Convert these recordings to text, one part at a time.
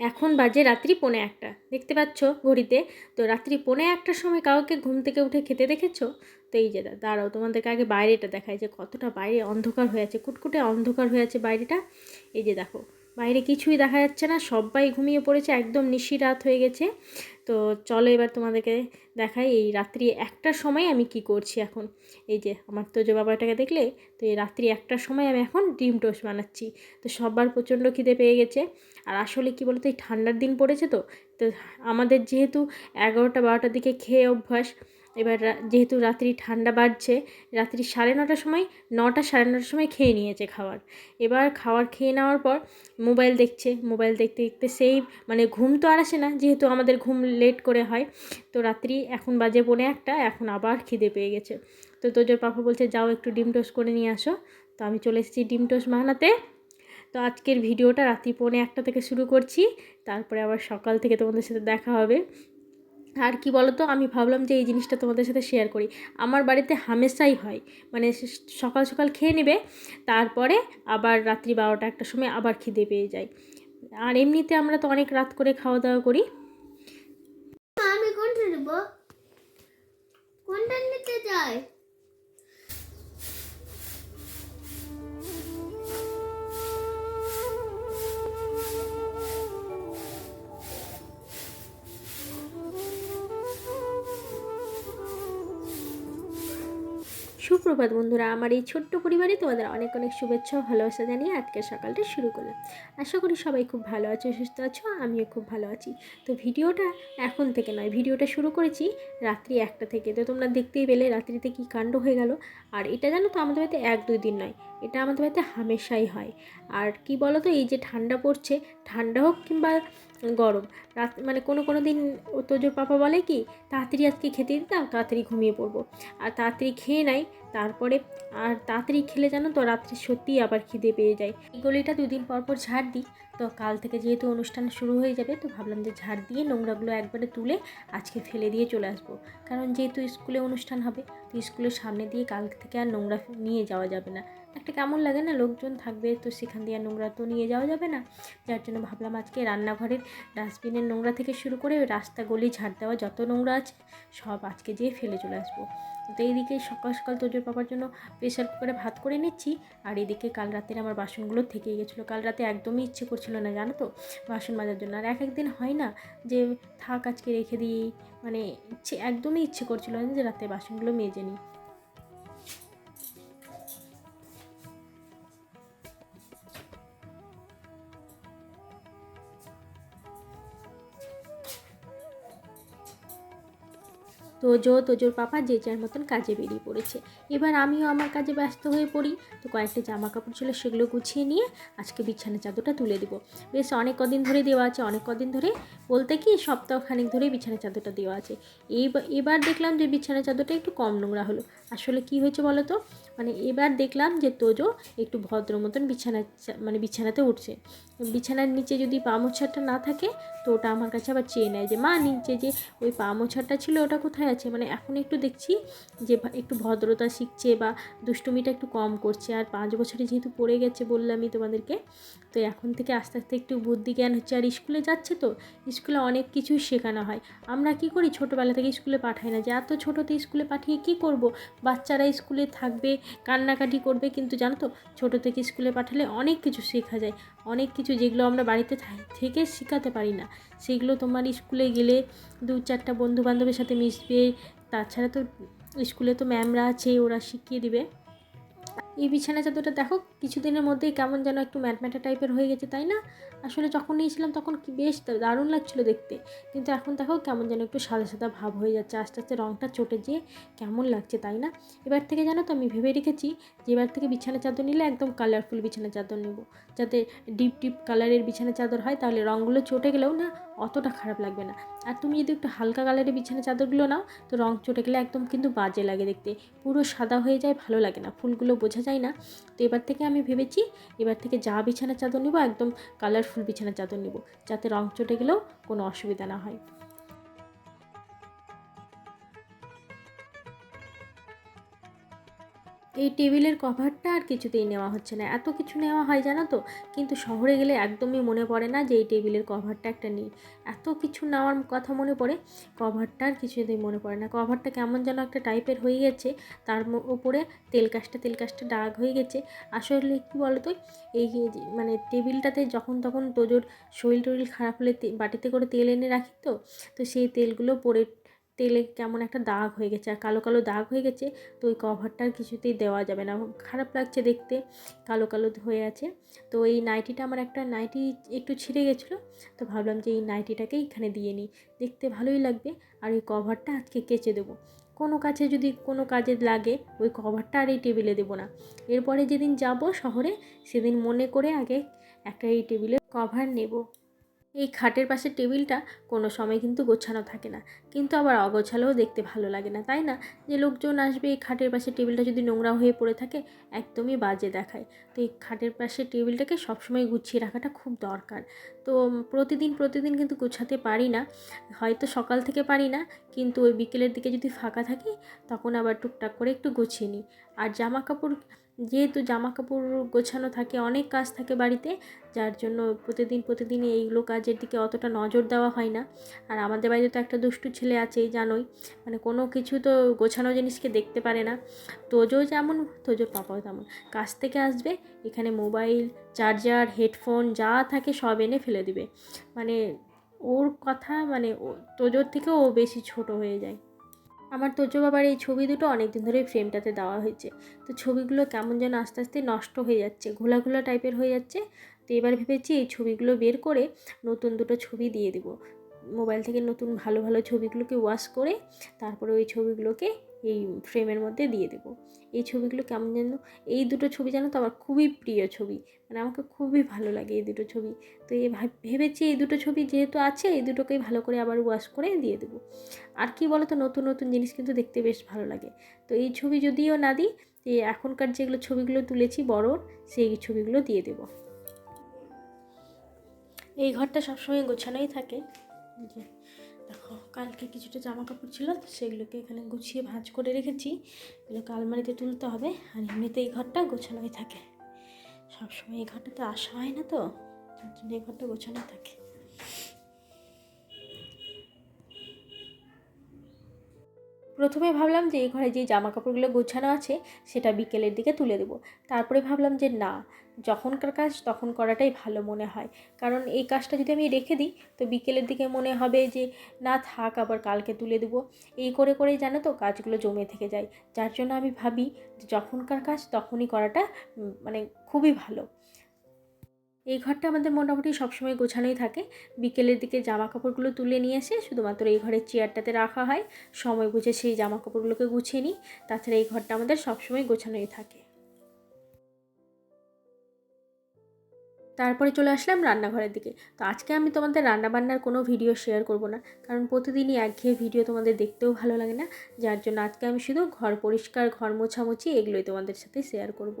এখন বাজে রাত্রি পৌনে একটা। দেখতে পাচ্ছ ঘড়িতে? তো রাত্রি পৌনে একটার সময় কাউকে ঘুম থেকে উঠে খেতে দেখেছ? তো এই যে দাঁড়াও, তোমাদেরকে আগে বাইরেটা দেখায় যে কতটা বাইরে অন্ধকার হয়ে আছে, কুটকুটে অন্ধকার হয়ে আছে বাইরেটা। এই যে দেখো বাইরে কিছুই দেখা যাচ্ছে না, সবাই ঘুমিয়ে পড়েছে, একদম নিশি রাত হয়ে গেছে। তো চলো এবার তোমাদেরকে দেখাই এই রাত্রি একটার সময় আমি কি করছি এখন। এই যে আমার তো যে বাবাটাকে দেখলে, তো এই রাত্রি একটার সময় আমি এখন ডিম টোস্ট বানাচ্ছি। তো সবার প্রচণ্ড খিদে পেয়ে গেছে। আর আসলে কি বলতো, এই ঠান্ডার দিন পড়েছে তো তো আমাদের যেহেতু এগারোটা বারোটার দিকে খেয়ে অভ্যাস এবার যেহেতু রাত্রি ঠান্ডা বাড়ছে, রাত্রি সাড়ে নটার সময়, নটা সাড়ে নটার সময় খেয়ে নিয়েছে খাবার। এবার খাবার খেয়ে নেওয়ার পর মোবাইল দেখছে, মোবাইল দেখতে দেখতে সেই মানে ঘুম তো আর আসে না, যেহেতু আমাদের ঘুম লেট করে হয়। তো রাত্রি এখন বাজে পৌনে একটা, এখন আবার খিদে পেয়ে গেছে। তো তোজোর পাপা বলছে, যাও একটু ডিম টোস্ট করে নিয়ে আসো। তো আমি চলে এসেছি ডিম টোস্ট বানাতে। তো আজকের ভিডিওটা রাত্রি পৌনে একটা থেকে শুরু করছি। তারপরে আবার সকাল থেকে তোমাদের সাথে দেখা হবে। আর কি বলো তো আমি ভাবলাম যে এই জিনিসটা তোমাদের সাথে শেয়ার করি। আমার বাড়িতে হামেশাই হয়। মানে সকাল সকাল খেয়ে নেবে, তারপরে আবার রাত্রি বারোটা একটা সময় আবার খিদে পেয়ে যায়। আর এমনিতে আমরা তো অনেক রাত করে খাওয়া দাওয়া করি। আমি কোনটা নেব? কোনটা নিতে চাই? সুপ্রভাত বন্ধুরা, আমার এই ছোট্ট পরিবারে তোমাদের অনেক অনেক শুভেচ্ছা ভালোবাসা জানিয়ে আজকের সকালটা শুরু করলাম। আশা করি সবাই খুব ভালো আছো, সুস্থ আছো, আমিও খুব ভালো আছি। তো ভিডিওটা এখন থেকে নয়, ভিডিওটা শুরু করেছি রাত্রি একটা থেকে। তো তোমরা দেখতেই পেলে রাত্রিতে কি কাণ্ড হয়ে গেল। আর এটা জানো তো, আমাদের বাড়িতে এক দুই দিন নয়, এটা আমাদের বাড়িতে হামেশাই হয়। আর কি বলো তো এই যে ঠান্ডা পড়ছে ঠান্ডা হোক কিংবা গরম। রাত মানে কোনো কোনো দিন তোজোর পাপা বলে কি, তাড়াতাড়ি আজকে খেতে দিতাম, তাড়াতাড়ি ঘুমিয়ে পড়ব। আর তাড়াতাড়ি খেয়ে নেয় তারপরে আর তাড়াতাড়ি খেলে জানো তো, রাত্রে সত্যিই আবার খিদে পেয়ে যায়। এই গলিটা দুদিন পর পর ঝাড় দিই। তো কাল থেকে যেহেতু অনুষ্ঠান শুরু হয়ে যাবে, তো ভাবলাম যে ঝাড় দিয়ে নোংরাগুলো একবারে তুলে আজকে ফেলে দিয়ে চলে আসব। কারণ যেহেতু স্কুলে অনুষ্ঠান হবে, তো স্কুলের সামনে দিয়ে কাল থেকে আর নোংরা নিয়ে যাওয়া যাবে না। একটা কেমন লাগে না, লোকজন থাকবে, তো সেখান দিয়ে আর নোংরা তো নিয়ে যাওয়া যাবে না। যার জন্য ভাবলাম আজকে রান্নাঘরের ডাস্টবিনের নোংরা থেকে শুরু করে রাস্তা গলি ঝাড় দেওয়া যত নোংরা আছে, সব আজকে যেয়ে ফেলে চলে আসব। তো এইদিকে সকাল সকাল তোজোর বাবার জন্য প্রেশার কুকারে ভাত করে নিচ্ছি। আর এদিকে কাল রাতের আমার বাসনগুলো থেকেই গেছিল। কাল রাতে একদমই ইচ্ছে করছিল না, জানো তো? বাসন মাজার জন্য। আর এক একদিন হয় না যে থাক আজকে রেখে দিই মানে ইচ্ছে, একদমই ইচ্ছে করছিল না যে রাতে বাসনগুলো মেজে নিই। তোজো, তোজোর পাপা যে যার মতন কাজে বেরিয়ে পড়েছে। এবার আমিও আমার কাজে ব্যস্ত হয়ে পড়ি। তো কয়েকটা জামা কাপড় ছিল সেগুলো গুছিয়ে নিয়ে আজকে বিছানা চাদরটা তুলে দেবো। বেশ অনেক কদিন ধরে দেওয়া আছে, অনেক কদিন ধরে বলতে কি সপ্তাহখানেক ধরেই বিছানা চাদরটা দেওয়া আছে। এইবার এবার দেখলাম যে বিছানা চাদরটা একটু কম নোংরা হলো। আসলে কি হয়েছে বলো তো? মানে এবার দেখলাম যে তোজো একটু ভদ্র মতন বিছানা মানে বিছানাতে উঠছে। বিছানার নিচে যদি পা মোছাটা না থাকে তো ওটা আমার কাছে আবার চেয়ে নেয় যে, মা, নিচে যে ওই পা মোছাটা ছিল ওটা কোথায় আছে মানে এখন একটু দেখছি যে একটু ভদ্রতা শিখছে বা দুষ্টুমিটা একটু কম করছে। আর পাঁচ বছরে যেহেতু পড়ে গেছে বললামই তোমাদেরকে, তো এখন থেকে আস্তে আস্তে একটু বুদ্ধি জ্ঞান হচ্ছে। আর স্কুলে যাচ্ছে তো, স্কুলে অনেক কিছুই শেখানো হয়। আমরা কি করি? ছোটোবেলা থেকে স্কুলে পাঠাই না। যে এত ছোটোতে স্কুলে পাঠিয়ে কি করব? বাচ্চারা স্কুলে থাকবে, কান্নাকাটি করবে, কিন্তু জানো তো, ছোটো থেকে স্কুলে পাঠালে অনেক কিছু শেখা যায়। অনেক কিছু যেগুলো আমরা বাড়িতে থেকে শেখাতে পারি না। সেগুলো তোমার স্কুলে গেলে দু চারটা বন্ধু বান্ধবের সাথে মিশবে। তাছাড়া তো স্কুলে তো ম্যামরা আছে, ওরা শিখিয়ে দিবে। এই বিছানা চাদরটা দেখো, কিছুদিনের মধ্যেই কেমন যেন একটু ম্যাটম্যাটা টাইপের হয়ে গেছে, তাই না? আসলে যখন নিয়েছিলাম তখন কি বেশ দারুণ লাগছিল দেখতে। কিন্তু এখন দেখো কেমন যেন একটু সাদা সাদা ভাব হয়ে যাচ্ছে, আস্তে আস্তে রঙটা চটে যেয়ে কেমন লাগছে, তাই না? এবার থেকে জানো তো আমি ভেবে রেখেছি যে এবার থেকে বিছানা চাদর নিলে একদম কালারফুল বিছানা চাদর নেব। যাতে ডিপ ডিপ কালারের বিছানা চাদর হয়, তাহলে রঙগুলো চটে গেলেও না অতটা খারাপ লাগবে না। আর তুমি যদি একটু হালকা কালারের বিছানা চাদরগুলো নাও, তো রং চটে গেলে একদম কিন্তু বাজে লাগে দেখতে। পুরো সাদা হয়ে যায়, ভালো লাগে না, ফুলগুলো বোঝা যায় না। তো এবার থেকে আমি ভেবেছি, এবার থেকে যা বিছানা চাদর নেব, একদম কালারফুল বিছানা চাদর নেব, যাতে রং চটে গেলেও কোনো অসুবিধা না হয়। এই টেবিলের কভারটা আর কিছুতেই নেওয়া হচ্ছে না। এত কিছু নেওয়া হয় জানো তো? কিন্তু শহরে গেলে একদমই মনে পড়ে না যে এই টেবিলের কভারটা একটা নিই। এত কিছু নেওয়ার কথা মনে পড়ে, কভারটা আর কিছুতেই মনে পড়ে না। কভারটা কেমন যেন একটা টাইপের হয়ে গেছে, তার উপরে তেল কাজটা তেল কাজটা দাগ হয়ে গেছে। আসলে কী বলো তো এই মানে টেবিলটাতে যখন তখন তোজোর শরীর টরিল খারাপ হলে বাটিতে করে তেল এনে রাখি তো তো সেই তেলগুলো পরে তেলে কেমন একটা দাগ হয়ে গেছে আর কালো কালো দাগ হয়ে গেছে, তো ওই কভারটা কিছুতেই দেওয়া যাবে না। খারাপ লাগছে দেখতে, কালো কালো হয়ে আছে। তো এই নাইটিটা আমার একটা নাইটি একটু ছিঁড়ে গেছিল, তো ভাবলাম যে এই নাইটিটাকে এখানে দিয়ে নিই। দেখতে ভালোই লাগবে আর এই কভারটা আজকে কেচে দেবো। কোনো কাছে যদি কোনো কাজে লাগে, ওই কভারটা আর এই টেবিলে দেবো না। এরপরে যেদিন যাব শহরে, সেদিন মনে করে আগে একটা এই টেবিলের কভার নেব। এই খাটের পাশে টেবিলটা কোনো সময় কিন্তু গোছানো থাকে না। কিন্তু আবার অগোছালোও দেখতে ভালো লাগে না, তাই না? যে লোকজন আসবে এই খাটের পাশে টেবিলটা যদি নোংরা হয়ে পড়ে থাকে, একদমই বাজে দেখায়। তো এই খাটের পাশে টেবিলটাকে সবসময় গুছিয়ে রাখাটা খুব দরকার। তো প্রতিদিন প্রতিদিন কিন্তু গুছাতে পারি না। হয়তো সকাল থেকে পারি না, কিন্তু ওই বিকেলের দিকে যদি ফাঁকা থাকি, তখন আবার টুকটাক করে একটু গুছিয়ে নিই। আর জামা কাপড় যেহেতু জামা কাপড় গোছানো থাকে, অনেক কাজ থাকে বাড়িতে, যার জন্য প্রতিদিন প্রতিদিন এইগুলো কাজের দিকে অতটা নজর দেওয়া হয় না। আর আমাদের বাড়িতে তো একটা দুষ্টু ছেলে আছেই জানোই। মানে কোনো কিছু তো গোছানো জিনিসকে দেখতে পারে না। তোজো যেমন, তোজোর পাপাও তেমন। কাজ থেকে আসবে, এখানে মোবাইল, চার্জার, হেডফোন, যা থাকে সব এনে ফেলে দিবে। মানে ওর কথা মানে তোজোর থেকেও ও বেশি ছোট হয়ে যায়। আমার তোজো বাবার এই ছবি দুটো অনেক দিন ধরে ফ্রেমটাতে দেওয়া হয়েছে। তো ছবিগুলো কেমন যেন আস্তে আস্তে নষ্ট হয়ে যাচ্ছে ঘোলা ঘোলা টাইপের হয়ে যাচ্ছে। তো এবার ভেবেছি এই ছবিগুলো বের করে নতুন দুটো ছবি দিয়ে দেবো। মোবাইল থেকে নতুন ভালো ভালো ছবিগুলোকে ওয়াশ করে তারপরে ওই ছবিগুলোকে এই ফ্রেমের মধ্যে দিয়ে দেবো। এই ছবিগুলো কেমন যেন, এই দুটো ছবি জানো তো আমার খুবই প্রিয় ছবি। মানে আমাকে খুবই ভালো লাগে এই দুটো ছবি। তো এই ভাব- ভেবেছি এই দুটো ছবি যেহেতু আছে, এই দুটোকেই ভালো করে আবার ওয়াশ করে দিয়ে দেবো। আর কি বলো তো নতুন নতুন জিনিস কিন্তু দেখতে বেশ ভালো লাগে। তো এই ছবি যদিও না দিই এখনকার যেগুলো ছবিগুলো তুলেছি বড়োর সেই ছবিগুলো দিয়ে দেবো। এই ঘরটা সবসময় গোছানোই থাকে। দেখো কালকে কিছুটা জামা কাপড় ছিল সেগুলোকে এখানে গুছিয়ে ভাঁজ করে রেখেছি। এগুলোকে আলমারিতে তুলতে হবে, আর এমনিতে এই ঘরটা গোছানোই থাকে। সবসময় এই ঘরটাতে আসা হয় না তো, তার জন্য এই ঘরটা গোছানোই থাকে। প্রথমে ভাবলাম যে এই ঘরে যে জামা কাপড়গুলো গোছানো আছে, সেটা বিকেলের দিকে তুলে দেবো। তারপরে ভাবলাম যে না যখনকার কাজ তখন করাটাই ভালো মনে হয়। কারণ এই কাজটা যদি আমি রেখে দিই, তো বিকেলের দিকে মনে হবে যে, না থাক, আবার কালকে তুলে দেবো। এই করে করেই জানো তো কাজগুলো জমে থেকে যায়। যার জন্য আমি ভাবি যে, যখনকার কাজ তখনই করাটা মানে খুবই ভালো। এই ঘরটা আমাদের মোটামুটি সবসময় গোছানোই থাকে। বিকেলের দিকে জামা কাপড়গুলো তুলে নিয়ে এসে শুধুমাত্র এই ঘরের চেয়ারটাতে রাখা হয়। সময় বুঝে সেই জামা কাপড়গুলোকে গুছিয়ে নিই। তাছাড়া এই ঘরটা আমাদের সবসময় গোছানোই থাকে। তারপরে চলে আসলাম রান্নাঘরের দিকে। তো আজকে আমি তোমাদের রান্নাবান্নার কোনো ভিডিও শেয়ার করব না। কারণ প্রতিদিনই একঘেয়ে ভিডিও তোমাদের দেখতেও ভালো লাগে না। যার জন্য আজকে আমি শুধু ঘর পরিষ্কার, ঘর মোছামুছি এগুলোই তোমাদের সাথে শেয়ার করব।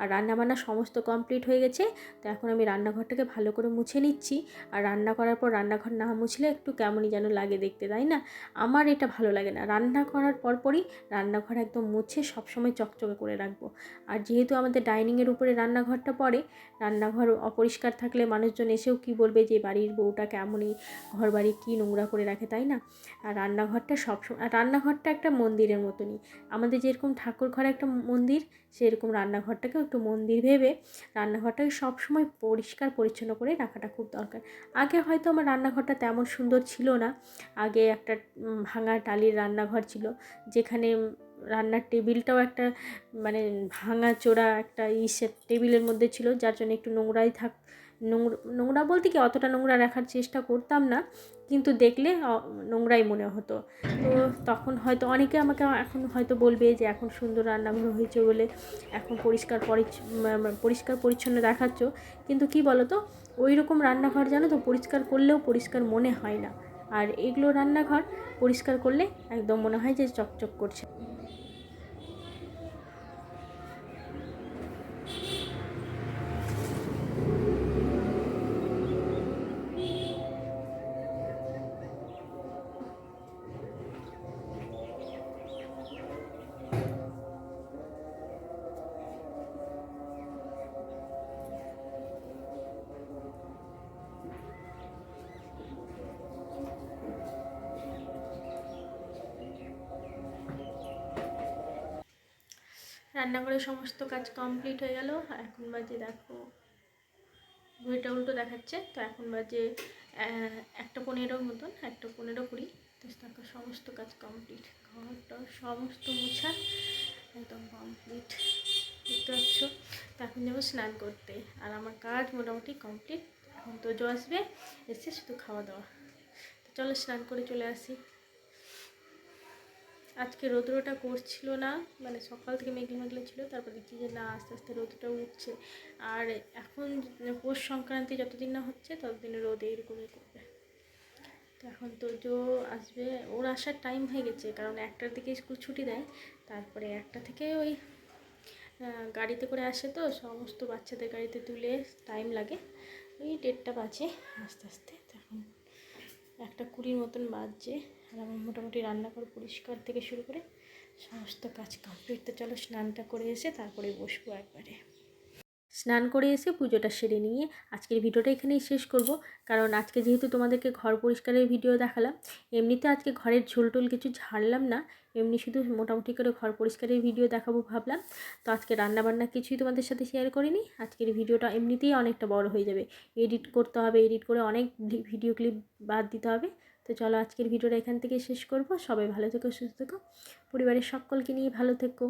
আর রান্নাবান্না সমস্ত কমপ্লিট হয়ে গেছে। তো এখন আমি রান্নাঘরটাকে ভালো করে মুছে নিচ্ছি। আর রান্না করার পর রান্নাঘর না মুছলে একটু কেমনই যেন লাগে দেখতে, তাই না? আমার এটা ভালো লাগে না। রান্না করার পরপরই রান্নাঘর একদম মুছে সবসময় চকচকে করে রাখব। আর যেহেতু আমাদের ডাইনিংয়ের উপরে রান্নাঘরটা পড়ে, রান্নাঘর অপরিষ্কার থাকলে মানুষজন এসেও কি বলবে যে বাড়ির বউটা কেমনই ঘর বাড়ি কী নোংরা করে রাখে, তাই না? আর রান্নাঘরটা সবসময়, আর রান্নাঘরটা একটা মন্দিরের মতনই। আমাদের যেরকম ঠাকুর ঘর একটা মন্দির, সেরকম রান্নাঘরটাকেও একটু মন্দির ভেবে রান্নাঘরটাকে সবসময় পরিষ্কার পরিচ্ছন্ন করে রাখাটা খুব দরকার। আগে হয়তো আমার রান্নাঘরটা তেমন সুন্দর ছিল না। আগে একটা ভাঙা টালির রান্নাঘর ছিল, যেখানে রান্নার টেবিলটাও একটা মানে ভাঙা চোরা একটা ইসের টেবিলের মধ্যে ছিল, যার জন্য একটু নোংরাই থাক, নোংরা নোংরা বলতে কি অতটা নোংরা রাখার চেষ্টা করতাম না, কিন্তু দেখলে নোংরাই মনে হতো। তো তখন হয়তো অনেকে আমাকে এখন হয়তো বলবে যে এখন সুন্দর রান্নাঘর হয়েছে বলে এখন পরিষ্কার পরিষ্কার পরিচ্ছন্ন দেখাচ্ছ, কিন্তু কি বলো তো ওই রকম রান্নাঘর জানো তো, পরিষ্কার করলেও পরিষ্কার মনে হয় না। আর এগুলো রান্নাঘর পরিষ্কার করলে একদম মনে হয় যে চকচক করছে। রান্নাঘরের সমস্ত কাজ কমপ্লিট হয়ে গেল। এখন বাজে দেখো, ঘড়িটা উল্টো দেখাচ্ছে। তো এখন বাজে একটা পনেরোর মতন, একটা পনেরো কুড়ি। তো সমস্ত কাজ কমপ্লিট ঘরটা সমস্ত মুছা, একদম কমপ্লিট দেখতে পাচ্ছ? তো এখন যাব স্নান করতে। আর আমার কাজ মোটামুটি কমপ্লিট এখন তোজো আসবে, এসে শুধু খাওয়া দাওয়া। তো চলো স্নান করে চলে আসি। আজকে রৌদ্রটা করছিল না মানে সকাল থেকে মেঘলা মেঘলা ছিল, তারপর দেখছি যে না, আস্তে আস্তে রোদটা উঠছে। আর এখন পৌষ সংক্রান্তি যতদিন না হচ্ছে, ততদিন রোদ এইরকমই করবে। তো এখন তো জো আসবে, ওর আসার টাইম হয়ে গেছে, কারণ একটার দিকে স্কুল ছুটি দেয়, তারপরে একটা থেকে ওই গাড়িতে করে আসে তো, সমস্ত বাচ্চাদের গাড়িতে তুলে টাইম লাগে। ওই ডেটটা বাজে আস্তে আস্তে, তো এখন একটা কুড়ির মতন বাজছে। আর আমার মোটামুটি রান্নাঘর পরিষ্কার থেকে শুরু করে সমস্ত কাজ কমপ্লিট তো চলো স্নানটা করে এসে তারপরে বসবো একবারে। স্নান করে এসে পুজোটা সেরে নিয়ে আজকের ভিডিওটা এখানেই শেষ করব। কারণ আজকে যেহেতু তোমাদেরকে ঘর পরিষ্কারের ভিডিও দেখালাম, এমনিতে আজকে ঘরের ঝোলটোল কিছু ঝাড়লাম না, এমনি শুধু মোটামুটি করে ঘর পরিষ্কারের ভিডিও দেখাবো ভাবলাম। তো আজকে রান্নাবান্না কিছুই তোমাদের সাথে শেয়ার করিনি, আজকের ভিডিওটা এমনিতেই অনেকটা বড় হয়ে যাবে। এডিট করতে হবে এডিট করে অনেক ভিডিও ক্লিপ বাদ দিতে হবে। তো চলো আজকের ভিডিওটা এখান থেকে শেষ করব। সবাই ভালো থেকো, সুস্থ থেকো। পরিবারের সকলকে নিয়ে ভালো থেকো।